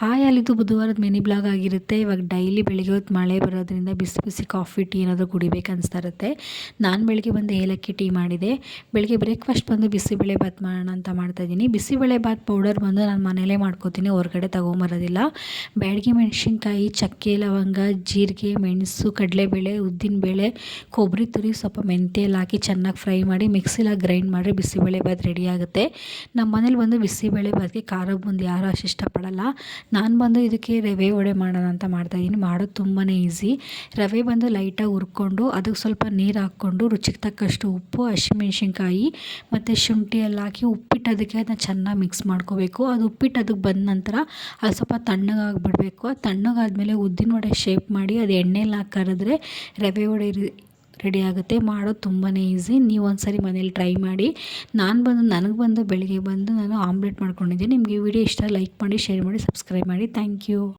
Hi, ಅಲ್ಲಿದ್ದು ಬುಧವಾರದ mini blog ಆಗಿರುತ್ತೆ. ಇವಾಗ ಡೈಲಿ ಬೆಳಿಗ್ಗೆ ಹೊತ್ತು ಮಳೆ ಬರೋದ್ರಿಂದ ಬಿಸಿ ಬಿಸಿ ಕಾಫಿ, ಟೀ ಏನಾದರೂ ಕುಡಿಬೇಕು ಅನಿಸ್ತಾ ಇರುತ್ತೆ. ನಾನು ಬೆಳಿಗ್ಗೆ ಬಂದು ಏಲಕ್ಕಿ ಟೀ ಮಾಡಿದೆ. ಬೆಳಿಗ್ಗೆ ಬ್ರೇಕ್ಫಾಸ್ಟ್ ಬಂದು ಬಿಸಿಬೇಳೆ ಬಾತ್ ಮಾಡೋಣ ಅಂತ ಮಾಡ್ತಾಯಿದ್ದೀನಿ ಬಿಸಿಬೇಳೆ ಬಾತ್ ಪೌಡರ್ ಬಂದು ನಾನು ಮನೇಲೇ ಮಾಡ್ಕೋತೀನಿ, ಹೊರಗಡೆ ತೊಗೊಂಬರೋದಿಲ್ಲ. ಬ್ಯಾಡಗಿ ಮೆಣಸಿನ್ಕಾಯಿ, ಚಕ್ಕೆ, ಲವಂಗ, ಜೀರಿಗೆ, ಮೆಣಸು, ಕಡಲೆಬೇಳೆ ಉದ್ದಿನಬೇಳೆ ಕೊಬ್ಬರಿ ತುರಿ ಸ್ವಲ್ಪ ಮೆಂತೆಯಲ್ಲಿ ಹಾಕಿ ಚೆನ್ನಾಗಿ ಫ್ರೈ ಮಾಡಿ ಮಿಕ್ಸಿಲಾಗಿ ಗ್ರೈಂಡ್ ಮಾಡಿ ಬಿಸಿಬೇಳೆ ಬಾತ್ ರೆಡಿ ಆಗುತ್ತೆ. ನಮ್ಮ ಮನೇಲಿ ಬಂದು ಬಿಸಿಬೇಳೆ ಬಾತ್ಗೆ ಖಾರ ಬಂದು ಯಾರೂ ಅಷ್ಟು ಇಷ್ಟಪಡಲ್ಲ. ನಾನು ಬಂದು ಇದಕ್ಕೆ ರವೆ ವಡೆ ಮಾಡೋಣ ಅಂತ ಮಾಡ್ತಾಯಿದ್ದೀನಿ ಮಾಡೋದು ತುಂಬಾ ಈಸಿ ರವೆ ಬಂದು ಲೈಟಾಗಿ ಹುರ್ಕೊಂಡು ಅದಕ್ಕೆ ಸ್ವಲ್ಪ ನೀರು ಹಾಕ್ಕೊಂಡು ರುಚಿಗೆ ತಕ್ಕಷ್ಟು ಉಪ್ಪು, ಹಸಿಮೆಣ್ಸಿನ್ಕಾಯಿ ಮತ್ತು ಶುಂಠಿ ಎಲ್ಲ ಹಾಕಿ ಉಪ್ಪಿಟ್ಟು ಅದಕ್ಕೆ ಅದನ್ನ ಚೆನ್ನಾಗಿ ಮಿಕ್ಸ್ ಮಾಡ್ಕೋಬೇಕು. ಅದು ಉಪ್ಪಿಟ್ಟು ಅದಕ್ಕೆ ಬಂದ ನಂತರ ಅದು ಸ್ವಲ್ಪ ತಣ್ಣಗಾಗಿ ಬಿಡಬೇಕು ತಣ್ಣಗಾದಮೇಲೆ ಉದ್ದಿನ ವಡೆ ಶೇಪ್ ಮಾಡಿ ಅದು ಎಣ್ಣೆಲಿ ಹಾಕಿ ಕರೆದ್ರೆ ರವೆ ವಡೆ ರೆಡಿ ಆಗುತ್ತೆ. ಮಾಡೋದು ತುಂಬಾ ಈಸಿ. ನೀವು ಒಂದು ಸರಿ ಮನೇಲಿ ಟ್ರೈ ಮಾಡಿ. ನಾನು ಬಂದು, ನನಗೆ ಬಂದು, ಬೆಳಿಗ್ಗೆ ಬಂದು ನಾನು ಆಮ್ಲೆಟ್ ಮಾಡ್ಕೊಂಡಿದ್ದೀನಿ. ನಿಮಗೆ ವಿಡಿಯೋ ಇಷ್ಟ, ಲೈಕ್ ಮಾಡಿ, ಶೇರ್ ಮಾಡಿ, ಸಬ್ಸ್ಕ್ರೈಬ್ ಮಾಡಿ. Thank you.